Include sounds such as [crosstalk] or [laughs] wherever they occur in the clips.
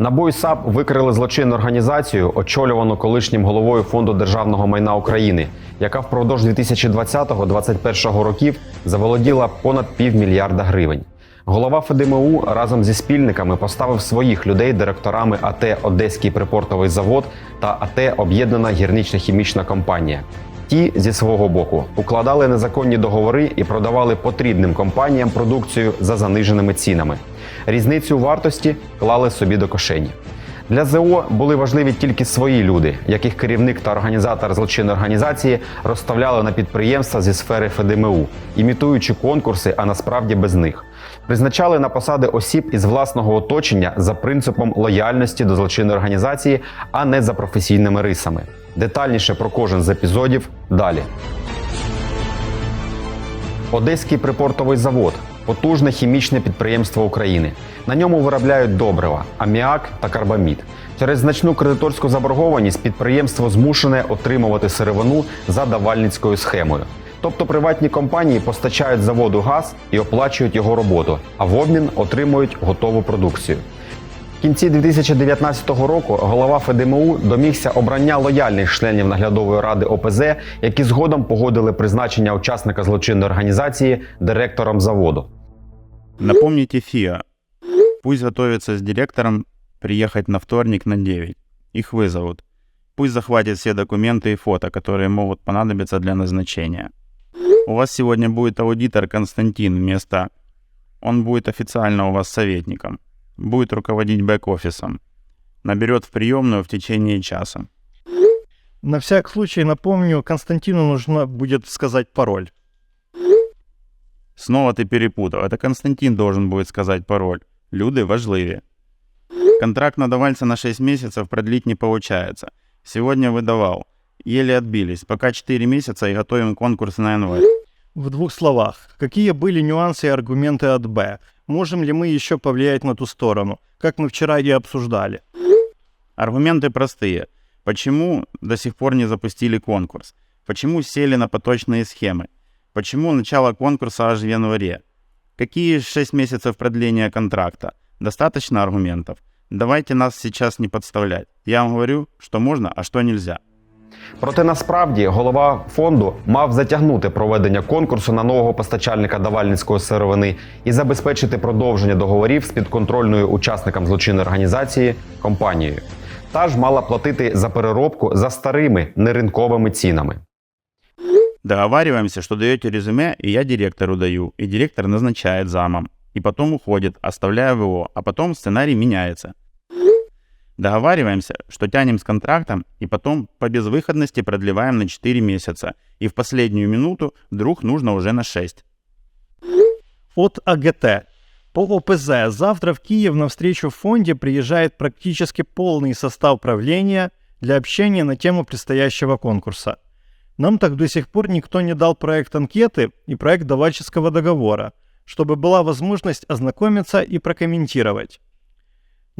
НАБУ і САП викрили злочинну організацію, очолювану колишнім головою фонду державного майна України, яка впродовж 2020-2021 років заволоділа понад півмільярда гривень. Голова ФДМУ разом зі спільниками поставив своїх людей директорами АТ Одеський припортовий завод та АТ Об'єднана гірничо-хімічна компанія. Ті зі свого боку укладали незаконні договори і продавали потрібним компаніям продукцію за заниженими цінами. Різницю вартості клали собі до кишені. Для ЗО були важливі тільки свої люди, яких керівник та організатор злочинної організації розставляли на підприємства зі сфери ФДМУ, імітуючи конкурси, а насправді без них. Призначали на посади осіб із власного оточення за принципом лояльності до злочинної організації, а не за професійними рисами. Детальніше про кожен з епізодів далі. Одеський припортовий завод потужне хімічне підприємство України. На ньому виробляють добрива, аміак та карбамід. Через значну кредиторську заборгованість підприємство змушене отримувати сировину за давальницькою схемою. Тобто приватні компанії постачають заводу газ і оплачують його роботу, а в обмін отримують готову продукцію. В кінці 2019 року голова ФДМУ домігся обрання лояльних членів наглядової ради ОПЗ, які згодом погодили призначення учасника злочинної організації директором заводу. Напомните ФИА. Пусть готовится с директором приехать на вторник на 9. Их вызовут. Пусть захватит все документы и фото, которые могут понадобиться для назначения. У вас сегодня будет аудитор Константин вместо... Он будет официально у вас советником. Будет руководить бэк-офисом. Наберет в приемную в течение часа. На всяк случай напомню, Константину нужно будет сказать пароль. Снова ты перепутал. Это Константин должен будет сказать пароль. Люди важливі. Контракт на давальца на 6 месяцев продлить не получается. Сегодня выдавал. Еле отбились. Пока 4 месяца и готовим конкурс на январь. В двух словах, какие были нюансы и аргументы от Б? Можем ли мы еще повлиять на ту сторону, как мы вчера и обсуждали? Аргументы простые. Почему до сих пор не запустили конкурс? Почему сели на поточные схемы? Почему начало конкурса аж в январе? Какие 6 месяцев продления контракта? Достаточно аргументов? Давайте нас сейчас не подставлять. Я вам говорю, что можно, а что нельзя. Проте насправді голова фонду мав затягнути проведення конкурсу на нового постачальника давальницької сировини і забезпечити продовження договорів з підконтрольною учасникам злочинної організації компанією. Та ж мала платити за переробку за старими неринковими цінами. Договариваемся, что даете резюме, и я директору даю, и директор назначает замом, и потом уходит, оставляя его, а потом сценарий меняется. Договариваемся, что тянем с контрактом, и потом по безвыходности продлеваем на 4 месяца, и в последнюю минуту вдруг нужно уже на 6. От АГТ. По ОПЗ завтра в Киев на встречу в фонде приезжает практически полный состав правления для общения на тему предстоящего конкурса. Нам так до сих пор никто не дал проект анкеты и проект давальческого договора, чтобы была возможность ознакомиться и прокомментировать.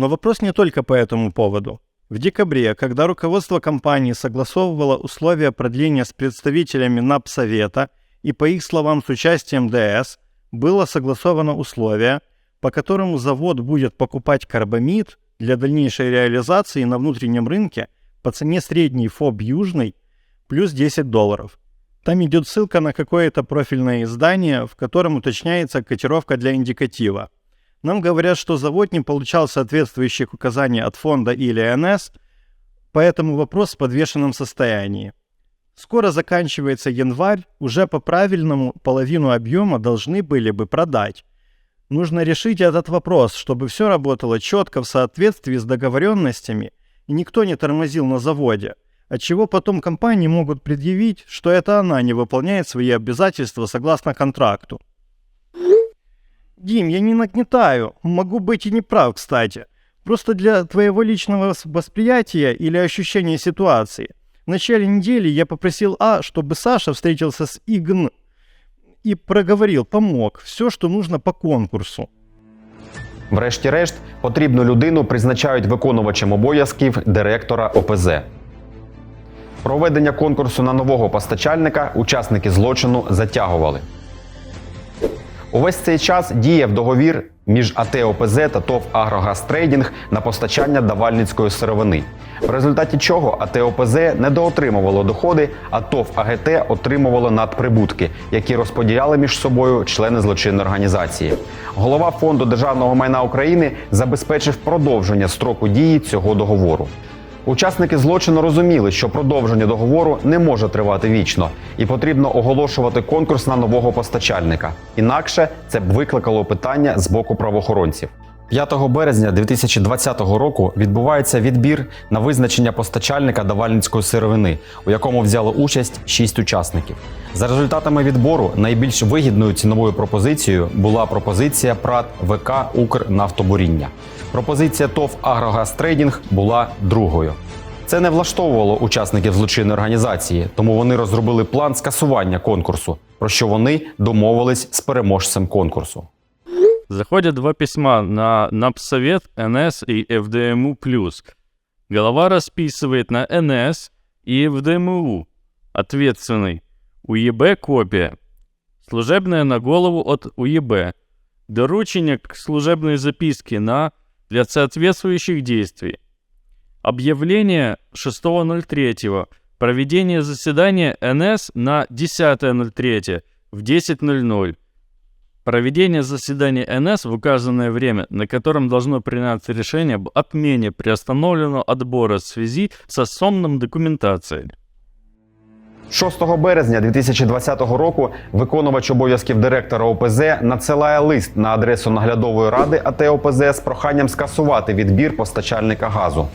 Но вопрос не только по этому поводу. В декабре, когда руководство компании согласовывало условия продления с представителями НАП-совета и, по их словам, с участием ДС, было согласовано условие, по которому завод будет покупать карбамид для дальнейшей реализации на внутреннем рынке по цене средней ФОБ Южный плюс 10 долларов. Там идет ссылка на какое-то профильное издание, в котором уточняется котировка для индикатива. Нам говорят, что завод не получал соответствующих указаний от фонда или НС, поэтому вопрос в подвешенном состоянии. Скоро заканчивается январь, уже по правильному половину объема должны были бы продать. Нужно решить этот вопрос, чтобы все работало четко в соответствии с договоренностями и никто не тормозил на заводе, отчего потом компании могут предъявить, что это она не выполняет свои обязательства согласно контракту. Дим, я не нагнетаю, могу быть и неправ, кстати. Просто для твоего личного восприятия или ощущения ситуации. В начале недели я попросил А, чтобы Саша встретился с Игн и проговорил, помог, все, что нужно по конкурсу. Врешті-решт, потрібну людину призначають виконувачем обов'язків директора ОПЗ. Проведення конкурсу на нового постачальника учасники злочину затягували. Увесь цей час діяв договір між АТ ОПЗ та ТОВ «Агрогазтрейдінг» на постачання давальницької сировини. В результаті чого АТ ОПЗ недоотримувало доходи, а ТОВ АГТ отримувало надприбутки, які розподіляли між собою члени злочинної організації. Голова фонду державного майна України забезпечив продовження строку дії цього договору. Учасники злочину розуміли, що продовження договору не може тривати вічно, і потрібно оголошувати конкурс на нового постачальника. Інакше це б викликало питання з боку правоохоронців. 5 березня 2020 року відбувається відбір на визначення постачальника давальницької сировини, у якому взяли участь 6 учасників. За результатами відбору найбільш вигідною ціновою пропозицією була пропозиція ПРАТ ВК Укрнафтобуріння. Пропозиція ТОВ Агрогазтрейдінг була другою. Це не влаштовувало учасників злочинної організації, тому вони розробили план скасування конкурсу, про що вони домовились з переможцем конкурсу. Заходят два письма на НАПСовет, НС и ФДМУ+. Голова расписывает на НС и ФДМУ. Ответственный. УЕБ копия. Служебная на голову от УЕБ. Доручение к служебной записке на для соответствующих действий. Объявление 6.03. Проведение заседания НС на 10.03 в 10.00. Проведение заседания НС в указанное время, на котором должно приняться решение об отмене приостановленного отбора в связи со сонным документацией. 6 березня 2020 року виконувач обов'язків директора ОПЗ надсилає лист на адресу наглядової ради АТ ОПЗ з проханням скасувати відбір постачальника газу.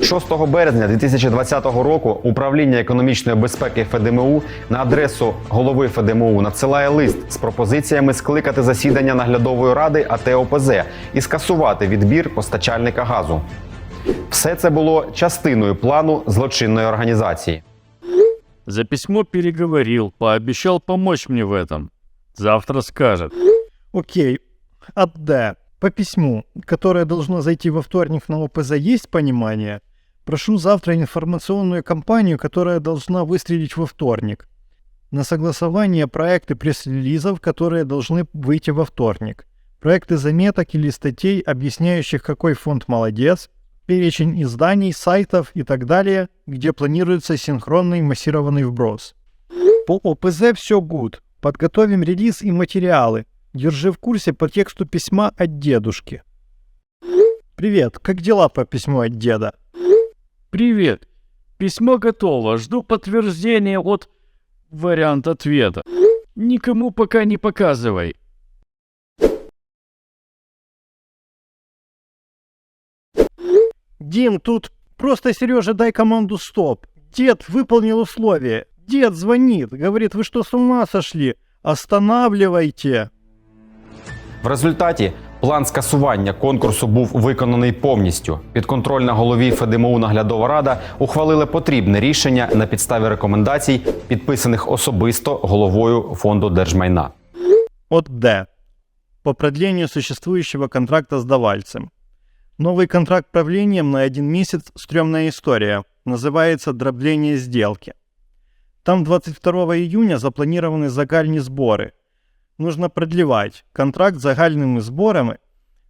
6 березня 2020 року управління економічної безпеки ФДМУ на адресу голови ФДМУ надсилає лист з пропозиціями скликати засідання наглядової ради АТ ОПЗ і скасувати відбір постачальника газу. Все це було частиною плану злочинної організації. За письмо переговорил, пообещал помочь мне в этом. Завтра скажет. Окей. От Д. По письму, которое должно зайти во вторник на ОПЗ, есть понимание? Прошу завтра информационную кампанию, которая должна выстрелить во вторник. На согласование проекты пресс-релизов, которые должны выйти во вторник. Проекты заметок или статей, объясняющих, какой фонд молодец, перечень изданий, сайтов и так далее, где планируется синхронный массированный вброс. По ОПЗ все гуд. Подготовим релиз и материалы. Держи в курсе по тексту письма от дедушки. Привет, как дела по письму от деда? Привет. Письмо готово. Жду подтверждения от... Вариант ответа. Никому пока не показывай. Дим, тут просто Сережа дай команду стоп. Дед выполнил условие. Дед звонит, говорит, вы что с ума сошли? Останавливайте. В результаті план скасування конкурсу був виконаний повністю. Підконтрольна голові ФДМУ наглядова рада ухвалила потрібне рішення на підставі рекомендацій, підписаних особисто головою фонду держмайна. От Д. По продлению существующего контракта с давальцем. Новый контракт правлением на один месяц – стрёмная история. Называется «Дробление сделки». Там 22 июня запланированы загальные сборы. Нужно продлевать контракт с загальными сборами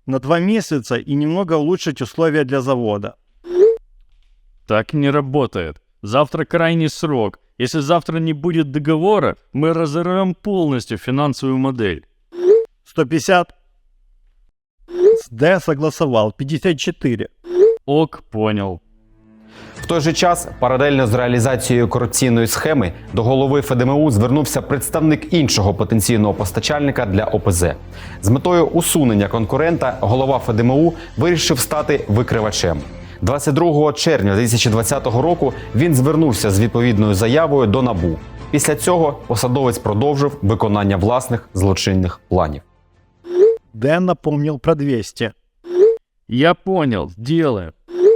на два месяца и немного улучшить условия для завода. Так не работает. Завтра крайний срок. Если завтра не будет договора, мы разорвем полностью финансовую модель. 150. С Д согласовал. 54. Ок, понял. В той же час, паралельно з реалізацією корупційної схеми, до голови ФДМУ звернувся представник іншого потенційного постачальника для ОПЗ. З метою усунення конкурента голова ФДМУ вирішив стати викривачем. 22 червня 2020 року він звернувся з відповідною заявою до НАБУ. Після цього посадовець продовжив виконання власних злочинних планів. Д напомнил про 200. Я понял, делаем.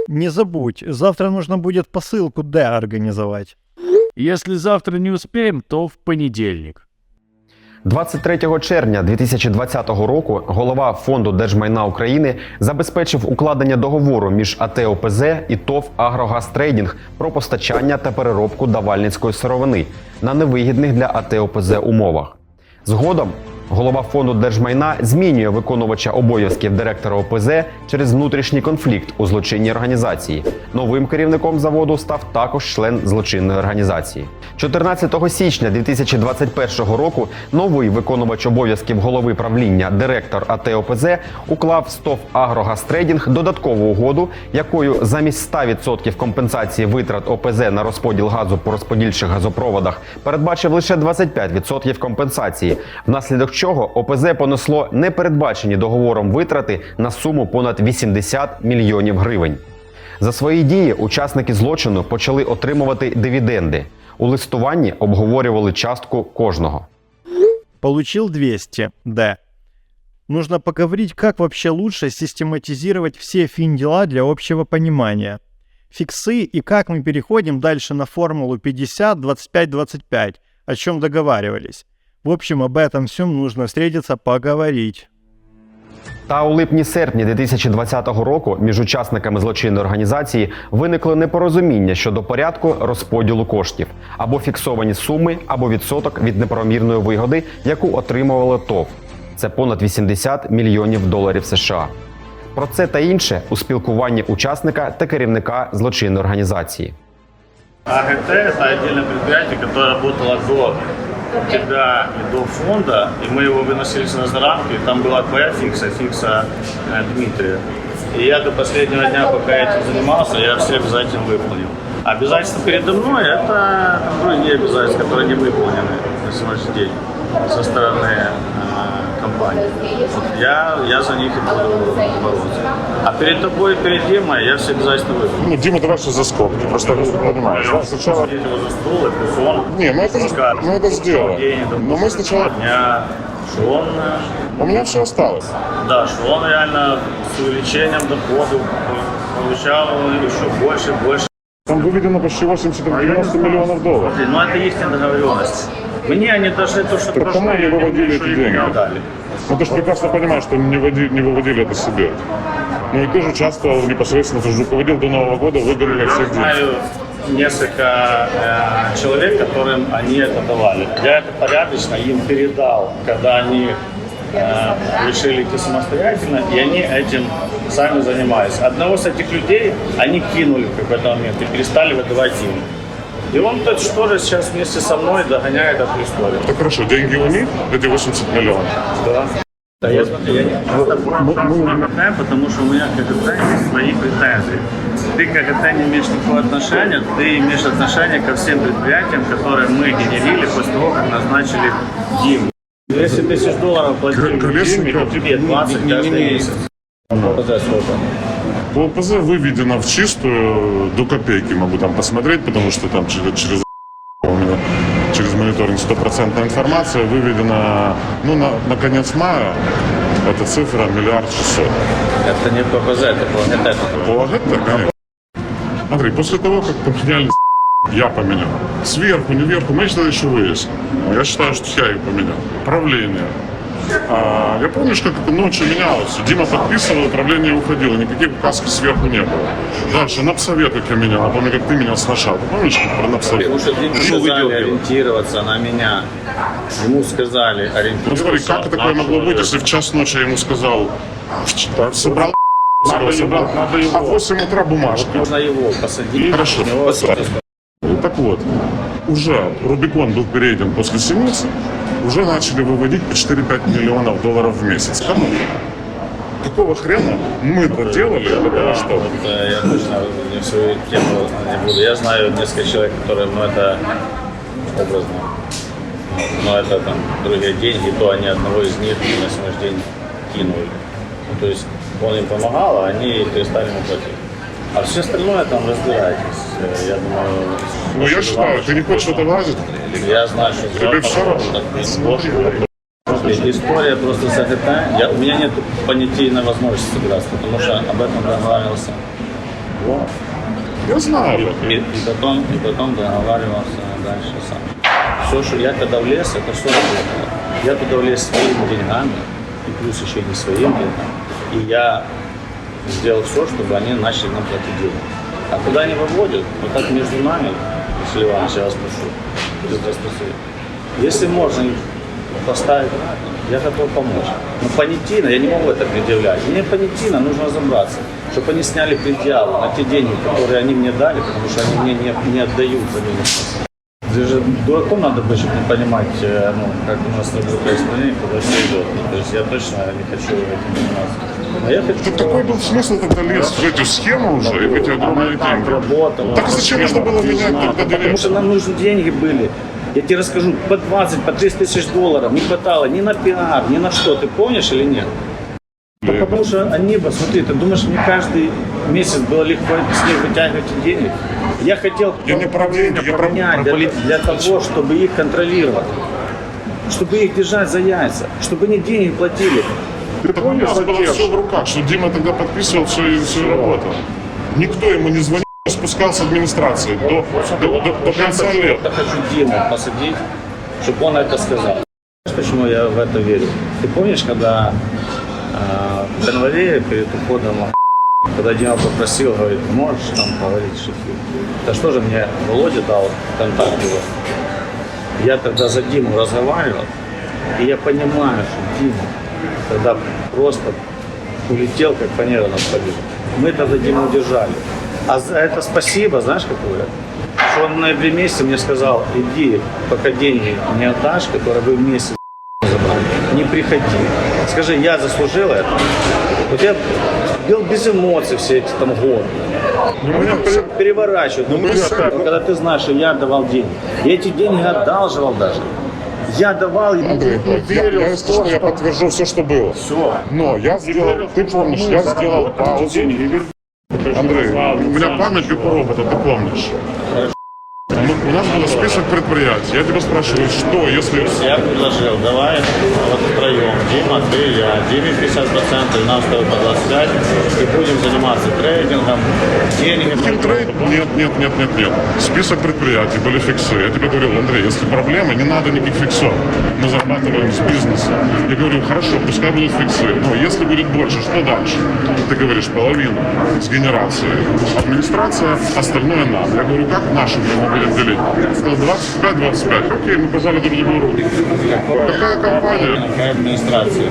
Не забудь, завтра нужно будет посылку Д организовать. Если завтра не успеем, то в понедельник. 23 червня 2020 року голова фонду держмайна України забезпечив укладення договору між АТ ОПЗ і ТОВ «Агрогазтрейдінг» про постачання та переробку давальницької сировини на невигідних для АТ ОПЗ умовах. Згодом Голова фонду держмайна змінює виконувача обов'язків директора ОПЗ через внутрішній конфлікт у злочинній організації. Новим керівником заводу став також член злочинної організації. 14 січня 2021 року новий виконувач обов'язків голови правління директор АТ ОПЗ уклав з ТОВ «Агрогазтрейдінг» додаткову угоду, якою замість 100% компенсації витрат ОПЗ на розподіл газу по розподільчих газопроводах передбачив лише 25% компенсації, внаслідок чого ОПЗ понесло непередбачені договором витрати на суму понад 80 мільйонів гривень. За свої дії учасники злочину почали отримувати дивіденди. У листуванні обговорювали частку кожного. Получил 200, Д. Нужно поговорить, как вообще лучше систематизировать все финдела для общего понимания. Фиксы и как мы переходим дальше на формулу 50-25-25, о чем договаривались. В общем, об этом всем нужно встретиться поговорить. Та у липні-серпні 2020 року між учасниками злочинної організації виникло непорозуміння щодо порядку розподілу коштів або фіксовані суми, або відсоток від неправомірної вигоди, яку отримувало ТОВ. Це понад 80 мільйонів доларів США. Про це та інше у спілкуванні учасника та керівника злочинної організації. АГТ – это отдельное предприятие, которое работало до тебя и до фонда, и мы его выносили на зарамки, там была твоя фикса, фикса э, Дмитрия. И я до последнего дня, пока этим занимался, я все обязательно выполнил. Обязательства передо мной – это другие обязательства, которые не выполнены на сегодняшний день со стороны компании. Вот я, я за них и буду бороться. А перед тобой, перед Димой я все обязательства выполнил. Ну, Дима, давай сейчас за скобки, просто понимаешь, да? Сначала... Сидеть его за стол, и он Не, мы это, скажет, мы это там, Но мы сначала... дня, что он, э, У меня все осталось. да, что он реально с увеличением доходов получал еще больше, больше. Там выведено почти 80-90 миллионов долларов. Ну это есть договоренность. Мне они даже то, что они я выводили эти деньги? не. Ну, ты же прекрасно понимаешь, что не, води- не выводили это себе. Ну, и ты же участвовал непосредственно, ты же руководил до Нового года, выгорели всех денег. Знаю несколько э, человек, которым они это давали. Я это порядочно им передал, когда они э, решили идти самостоятельно, и они этим сами занимались. Одного с этих людей они кинули в какой-то момент и перестали выдавать им. И он тот что же сейчас вместе со мной догоняет эту историю. Так хорошо, деньги у них, эти 80 миллионов. Да. Да, я, я не просто КГТ, потому что у меня к КГТ есть свои претензии. Ты к КГТ не имеешь никакого отношения, ты имеешь отношение ко всем предприятиям, которые мы генерили после того, как назначили Диму. 200 тысяч долларов платили Диме, и тебе 20 каждый месяц. Это сколько? По ОПЗ выведено в чистую, до копейки могу там посмотреть, потому что там через, через у меня через мониторинг стопроцентная информация выведена, ну, на, на конец мая, эта цифра миллиард шестьсот. Это не ППЗ, это ПГТ. По АГТ, конечно. Смотри, после того, как поменяли я поменял. Сверху, не вверху, мы считали, еще выясним. Я считаю, что я их поменял. Правление. А, я помнишь, как это ночью менялось? Дима подписывал, управление уходило, никаких указок сверху не было. Дальше, напсовет, как я менял. Я помню, как ты менял сначала. Помнишь, как про напсовет? Потому что Диме сказали ориентироваться на меня. Ему сказали Ну ориентироваться. смотри, как такое могло быть, если в час ночи я ему сказал, собрал, Надо его, надо его. а в 8 утра бумажка. Можно его посадить. Хорошо. Посадим. Ну, Так вот, уже Рубикон был перейден после Синицы, уже начали выводить по 4-5 миллионов долларов в месяц. Кому? Какого хрена мы это делали того, чтобы... Вот, я точно не в свою тему не буду. Я знаю несколько человек, которые, ну, это образно, но это там другие деньги, то они одного из них на сегодняшний день кинули. Ну, то есть он им помогал, а они перестали ему платить. А все остальное там разбирайтесь. Э, Я думаю... Ну, я считаю, ты не хочешь в это влазить? Я знаю, что Тебе все равно? История просто АГТ. Я, у меня нет понятийной возможности собираться, потому что об этом договаривался. Вот. Я знаю. И, и потом, и потом договаривался дальше сам. Все, что я когда влез, это все работало. Я туда влез своими деньгами, и плюс еще не своими деньгами. И я сделал все, чтобы они начали нам платить деньги. А куда они выводят? Вот так между нами, Иванович, я вас прошу. Если можно поставить, я готов помочь. Но понятийно я не могу это предъявлять. Мне понятийно нужно разобраться, чтобы они сняли предъяву на те деньги, которые они мне дали, потому что они мне не, не отдают за меня. Ты же дураком надо быть, чтобы не понимать, э, ну, как у нас работает стране, куда все идет. То есть я точно не хочу этим заниматься. А я хочу... Так какой был смысл тогда лезть в эту схему уже и в эти огромные деньги? работала. Так зачем нужно было менять тогда Потому что директора? нам нужны деньги были. Я тебе расскажу, по 20, по 30 тысяч долларов не хватало ни на пиар, ни на что. Ты помнишь или нет? Да потому что они, посмотри, ты думаешь, мне каждый месяц было легко с них вытягивать деньги? Я хотел Я не про деньги, я про- про для, для того, чтобы их контролировать. Чтобы их держать за яйца, чтобы они деньги платили. У нас было все в руках, что Дима тогда подписывал все, все работу. Никто ему не звонил, спускался с администрации до, до, до, до конца лета. Я хочу Диму посадить, чтобы он это сказал. Знаешь, почему я в это верю? Ты помнишь, когда э, в январе перед уходом, когда Дима попросил, говорит, можешь там поговорить с шефом? Да что же мне Володя дал контакт его? Я тогда за Диму разговаривал, и я понимаю, что Дима тогда просто улетел, как фанера на поле. Мы тогда Диму удержали. А за это спасибо, знаешь, какое? Что он в ноябре месяце мне сказал, иди, пока деньги не отдашь, которые вы вместе забрали, не приходи. Скажи, я заслужил это? Вот я был без эмоций все эти там годы. Меня пере- переворачивают. Ну, сами- когда ты знаешь, что я давал деньги. Я эти деньги одалживал даже. Я давал ему, Андрей, я, верил я, в если то, что, я что... подтвержу все, что было. Все. Но я сделал, ты помнишь, я сделал паузу. Андрей, у меня память как у робота, ты помнишь. У нас был список предприятий. Я тебя спрашиваю, что, если... Я предложил, давай вот втроем, Дима, ты, я, Диме 50%, нам с тобой по 25, и будем заниматься трейдингом, деньги. Каким трейд? Нет, нет, нет, нет, нет. Список предприятий были фиксы. Я тебе говорил, Андрей, если проблемы, не надо никаких фиксов. Мы зарабатываем с бизнеса. Я говорю, хорошо, пускай будут фиксы. Но если будет больше, что дальше? Ты говоришь, половину с генерацией. Администрация, остальное нам. Я говорю, как нашим мы будем делить? Сказал, 25-25. Окей, мы пожали друг другу руки. Какая компания? Какая администрация?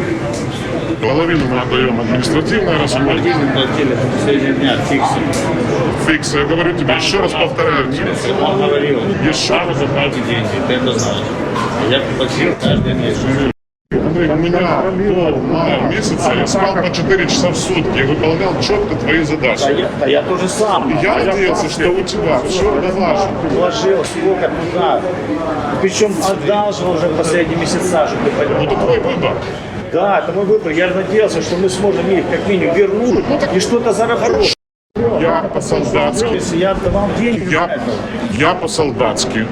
Половину мы отдаем административной рассмотрение. Деньги платили в дня, фиксы. Фиксы. Я говорю тебе, еще раз повторяю. Он говорил, Еще раз заплати деньги, ты это знаешь. Я платил каждый месяц. Андрей, у меня до мая месяца я спал по 4 часа в сутки. Я выполнял четко твои А задачи. я, а я то же самое. Я надеялся, что у тебя все налажено. Вложил сколько туда. Причем одалживал уже в последние месяца, чтобы ты понимал. Это твой выбор. Да, это мой выбор. Я надеялся, что мы сможем их как минимум вернуть и что-то заработать. Я по-солдатски, я отдавал деньги, я, я по-солдатски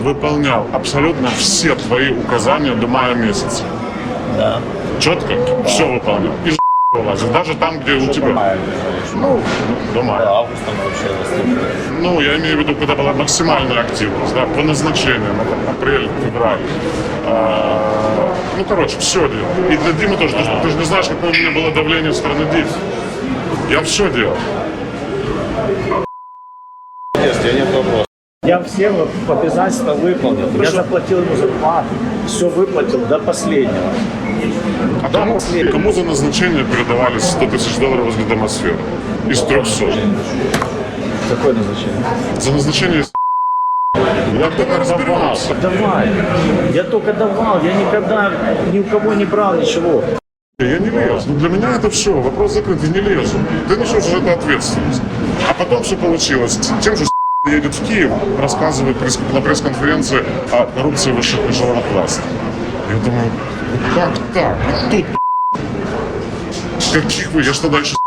выполнял абсолютно все твои указания до мая месяца. Да. Четко все выполнял. И вылазил, даже там, где у тебя. Ну, до мая. августом вообще наступил. Ну, я имею в виду, когда была максимальная активность, да, по назначениям, апрель, февраль. А, ну, короче, все делал. И для Димы тоже, ты, же- ты же не знаешь, какое у меня было давление со стороны Димы. Я все делал. Я нет вопроса. Я все обязательства выполнил. Я заплатил ему зарплату. Все выплатил до последнего. А кому, кому за назначение передавались 100 тысяч долларов возле домосферы? Из 300. Какое назначение? За назначение я давай разберемся. Давай. Я только давал. Я никогда ни у кого не брал ничего. Я не лезу. Ну, для меня это все. Вопрос закрыт. Я не лезу. Ты несешь за это ответственность. А потом все получилось. Тем же едет в Киев, рассказывает на пресс-конференции о коррупции высших эшелонах власти. Я думаю, ну как так? И тут каких вы? Я что дальше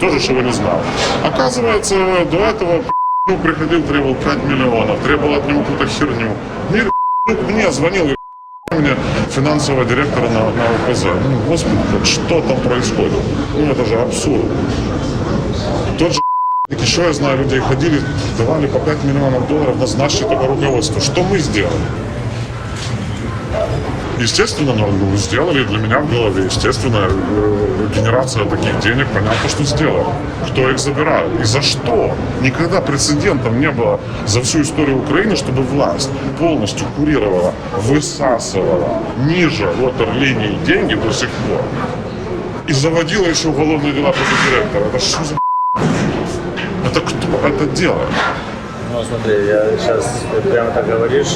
тоже чего не знал. Оказывается, до этого ну, приходил, требовал 5 миллионов, требовал от него какую-то херню. Мне, мне звонил мне финансового директора на, на ОПЗ. Ну, господи, вот что там происходит? Ну, это же абсурд. Тот же [laughs] еще я знаю, людей ходили, давали по 5 миллионов долларов, назначили только руководство. Что мы сделали? Естественно, ну, сделали для меня в голове. Естественно, э, генерация таких денег, понятно, что сделали. Кто их забирает и за что? Никогда прецедентов не было за всю историю Украины, чтобы власть полностью курировала, высасывала ниже ватерлинии деньги до сих пор. И заводила еще уголовные дела против директора. Это что за Это кто это делает? Ну, смотри, я сейчас прямо так говоришь,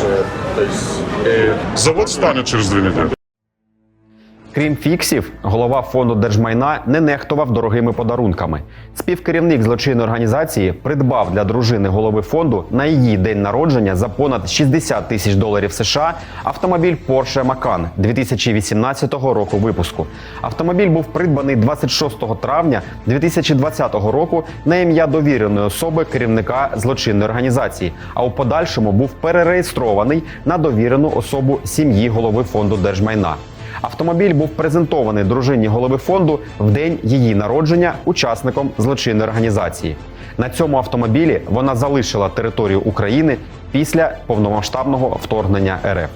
то есть э, Завод станет через две недели. Крім фіксів, голова фонду держмайна не нехтував дорогими подарунками. Співкерівник злочинної організації придбав для дружини голови фонду на її день народження за понад 60 тисяч доларів США автомобіль Porsche Macan 2018 року випуску. Автомобіль був придбаний 26 травня 2020 року на ім'я довіреної особи керівника злочинної організації, а у подальшому був перереєстрований на довірену особу сім'ї голови фонду держмайна. Автомобіль був презентований дружині голови фонду в день її народження учасником злочинної організації. На цьому автомобілі вона залишила територію України після повномасштабного вторгнення РФ.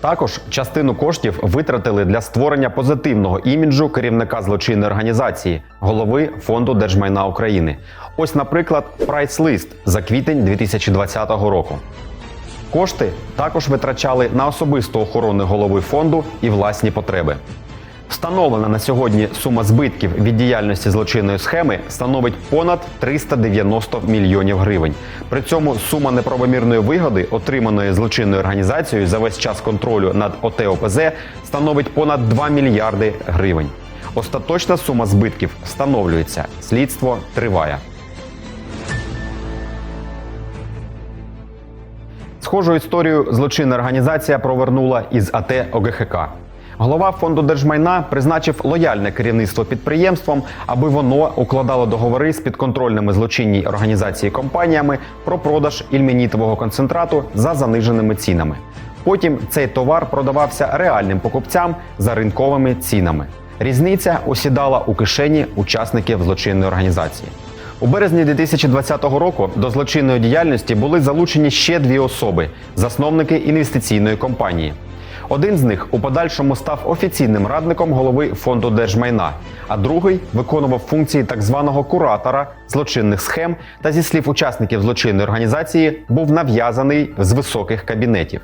Також частину коштів витратили для створення позитивного іміджу керівника злочинної організації, голови фонду держмайна України. Ось, наприклад, прайс-лист за квітень 2020 року. Кошти також витрачали на особисту охорону голови фонду і власні потреби. Встановлена на сьогодні сума збитків від діяльності злочинної схеми становить понад 390 мільйонів гривень. При цьому сума неправомірної вигоди, отриманої злочинною організацією за весь час контролю над ОТОПЗ, становить понад 2 мільярди гривень. Остаточна сума збитків встановлюється. Слідство триває. Схожу історію злочинна організація провернула із АТ ОГХК. Голова фонду держмайна призначив лояльне керівництво підприємством, аби воно укладало договори з підконтрольними злочинній організації компаніями про продаж ільменітового концентрату за заниженими цінами. Потім цей товар продавався реальним покупцям за ринковими цінами. Різниця осідала у кишені учасників злочинної організації. У березні 2020 року до злочинної діяльності були залучені ще дві особи засновники інвестиційної компанії. Один з них у подальшому став офіційним радником голови фонду держмайна, а другий виконував функції так званого куратора злочинних схем та зі слів учасників злочинної організації був нав'язаний з високих кабінетів.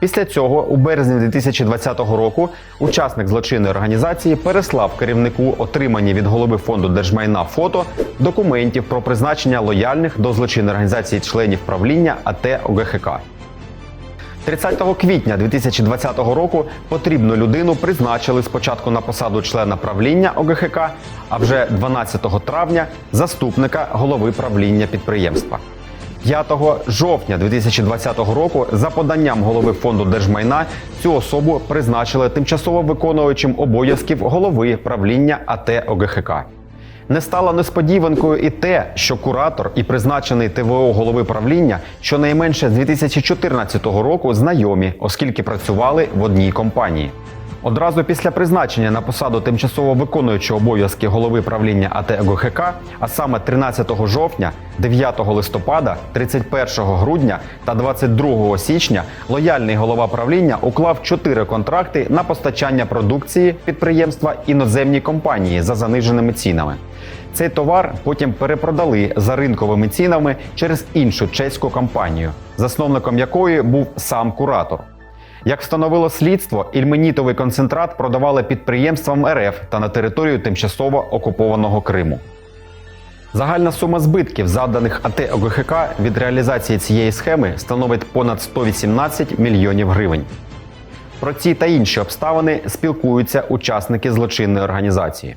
Після цього, у березні 2020 року, учасник злочинної організації переслав керівнику отримані від голови фонду держмайна фото документів про призначення лояльних до злочинної організації членів правління АТ ОГХК. 30 квітня 2020 року потрібну людину призначили спочатку на посаду члена правління ОГХК, а вже 12 травня заступника голови правління підприємства. 5 жовтня 2020 року за поданням голови фонду держмайна цю особу призначили тимчасово виконуючим обов'язків голови правління АТ ОГХК. Не стало несподіванкою і те, що куратор і призначений ТВО голови правління щонайменше з 2014 року знайомі, оскільки працювали в одній компанії. Одразу після призначення на посаду тимчасово виконуючого обов'язки голови правління АТ ГХК, а саме 13 жовтня, 9 листопада, 31 грудня та 22 січня, лояльний голова правління уклав чотири контракти на постачання продукції підприємства іноземній компанії за заниженими цінами. Цей товар потім перепродали за ринковими цінами через іншу чеську компанію, засновником якої був сам куратор. Як встановило слідство, ільменітовий концентрат продавали підприємствам РФ та на територію тимчасово окупованого Криму. Загальна сума збитків, завданих АТ ОГХК від реалізації цієї схеми, становить понад 118 мільйонів гривень. Про ці та інші обставини спілкуються учасники злочинної організації.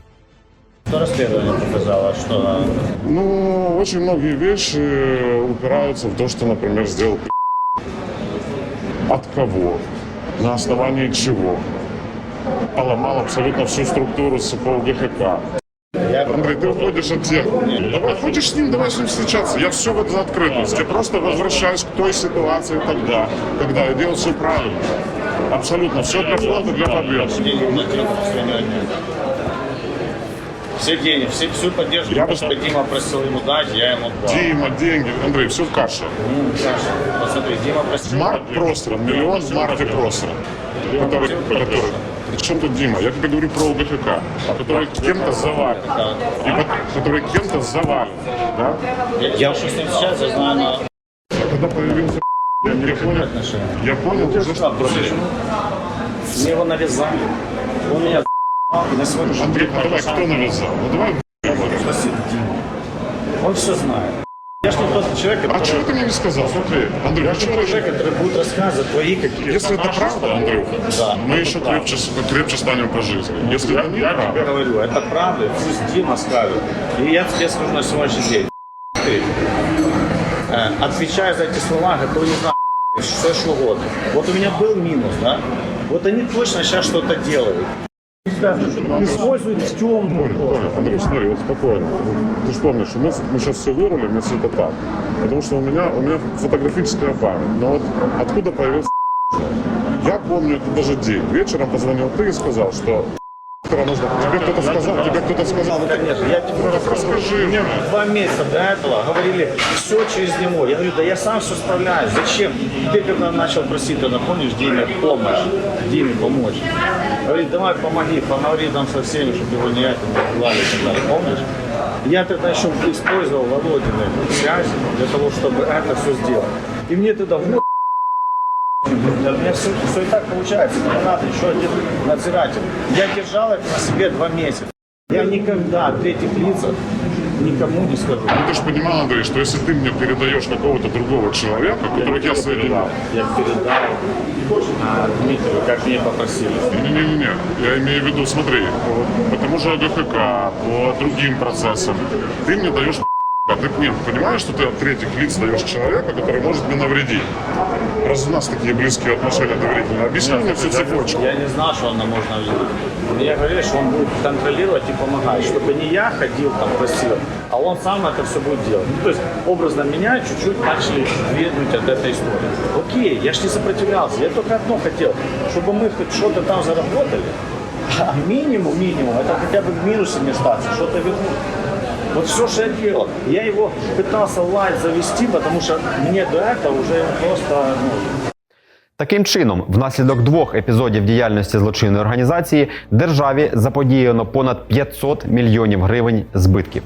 что расследование показало, что Ну, очень многие вещи упираются в то, что, например, сделал от кого, на основании чего. Поломал абсолютно всю структуру СПО ГХК. Андрей, ты уходишь от тех. Давай, хочешь с ним, давай с ним встречаться. Я все в это открытость. Я просто возвращаюсь к той ситуации тогда, когда я делал все правильно. Абсолютно. Все для для победы. Все деньги, все, всю поддержку, Я Дима просил ему дать, я ему дал. Дима, деньги. Андрей, все в каше. Ну, Саша, посмотри, Дима просил. Марк Простран, миллион в марке Простран. который, который... Причем тут Дима? Я тебе говорю про ОГХК, который кем-то завален. И вот- который кем-то завален. Да? Я что с ним сейчас, я знаю на А когда появился я не понял, я понял уже, что Почему? Мне его навязали. Он меня Андрей, ну давай, кто навязал? Ну давай. Он все знает. Я ж не тот человек, А который... чего ты мне не сказал? Смотри, Андрей, а чего ты- человек, который будет рассказывать твои какие-то Если это правда. Андрюха, Да, мы еще правда. крепче, крепче станем по жизни. Если Я, это не я тебе правда, говорю, это правда, пусть Дима скажет. И я тебе скажу на сегодняшний день. Ты, э, отвечая за эти слова, готов не знаю, все что угодно. Вот у меня был минус, да? Вот они точно сейчас что-то делают. Используют в темную. Толя, Андрей, смотри, вот спокойно. Ты же помнишь, мы, мы сейчас все вырулим, если это так. Потому что у меня, у меня фотографическая память. Но вот откуда появился Я помню это даже день. Вечером позвонил ты и сказал, что нужно. Тебе кто-то сказал, тебе кто-то сказал. Ну, конечно, я тебе Ну, расскажи мне. Два месяца до этого говорили, все через него. Я говорю, да я сам все справляюсь. Зачем? Ты когда начал просить, ты напомнишь Диме помощь, Диме помочь. Говорит, давай помоги, поговори там со всеми, чтобы его не это не убивали и так далее. Помнишь? Я тогда еще использовал Володины связи для того, чтобы это все сделать. И мне тогда вот да, у меня все, все и так получается, не надо еще один надзиратель. Я держал это на себе два месяца. Я никогда в третьих лицах никому не скажу. Ну ты же понимал, Андрей, что если ты мне передаешь какого-то другого человека, которого я соединял, Я передал а, Дмитрию, как меня попросили. Не-не-не, я имею в виду, смотри, по тому же АГХК, по другим процессам, ты мне даешь а ты нет, понимаешь, что ты от третьих лиц даешь человека, который может мне навредить? Раз у нас такие близкие отношения доверительные, объясни мне всю цепочку. Я не знал, что она можно видеть. Мне говорили, что он будет контролировать и помогать, чтобы не я ходил там просил, а он сам это все будет делать. Ну, то есть, образно меня чуть-чуть начали двигать от этой истории. Окей, я ж не сопротивлялся, я только одно хотел, чтобы мы хоть что-то там заработали, а минимум, минимум, это хотя бы в минусе не остаться, что-то вернуть. Вот все, что я делал. Я его пытался лайт завести, потому что мне до этого уже просто ну, Таким чином, внаслідок двох епізодів діяльності злочинної організації державі заподіяно понад 500 мільйонів гривень збитків.